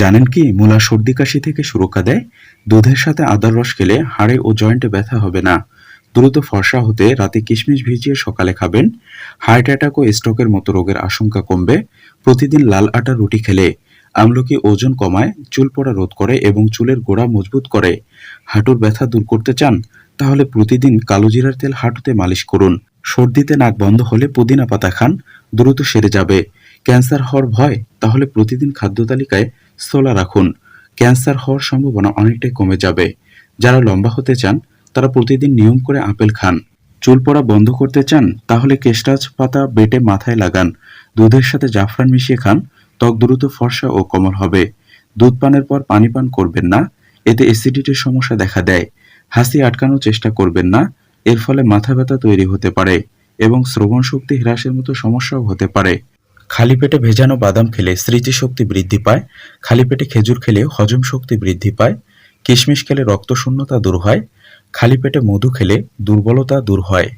জানেন কি, মূলা সর্দি কাশি থেকে সুরক্ষা দেয়? দুধের সাথে আদার রস খেলে হাড়ে ও জয়েন্টে ব্যথা হবে না। দ্রুত ফর্সা হতে রাতে কিশমিশ ভিজিয়ে সকালে খাবেন। হার্ট অ্যাটাক ও স্ট্রোকের মতো রোগের আশঙ্কা কমবে। প্রতিদিন লাল আটা রুটি খেলে আমলকি ওজন কমায়, চুল পড়া রোধ করে এবং চুলের গোড়া মজবুত করে। হাঁটুর ব্যথা দূর করতে চান, তাহলে প্রতিদিন কালো জিরার তেল হাঁটুতে মালিশ করুন। সর্দিতে নাক বন্ধ হলে পুদিনা পাতা খান, দ্রুত সেরে যাবে। ক্যান্সার হওয়ার ভয়, তাহলে প্রতিদিন খাদ্য তালিকায় স্থলা রাখুন। ক্যান্সার হওয়ার সম্ভাবনা অনেকটাই কমে যাবে। যারা লম্বা হতে চান, তারা প্রতিদিন নিয়ম করে আপেল খান। চুল পড়া বন্ধ করতে চান, তাহলে কেশরাজ পাতা বেটে মাথায় লাগান। দুধের সাথে জাফরান মিশিয়ে খান, ত্বক দ্রুত ফর্সা ও কোমল হবে। দুধ পানের পর পানি পান করবেন না, এতে অ্যাসিডিটির সমস্যা দেখা দেয়। হাসি আটকানোর চেষ্টা করবেন না, এর ফলে মাথা ব্যথা তৈরি হতে পারে এবং শ্রবণ শক্তি হ্রাসের মতো সমস্যাও হতে পারে। খালি পেটে ভেজানো বাদাম খেলে স্মৃতিশক্তি বৃদ্ধি পায়, খালি পেটে খেজুর খেলে হজম শক্তি বৃদ্ধি পায়, কিশমিশ খেলে রক্তশূন্যতা দূর হয়, খালি পেটে মধু খেলে দুর্বলতা দূর হয়।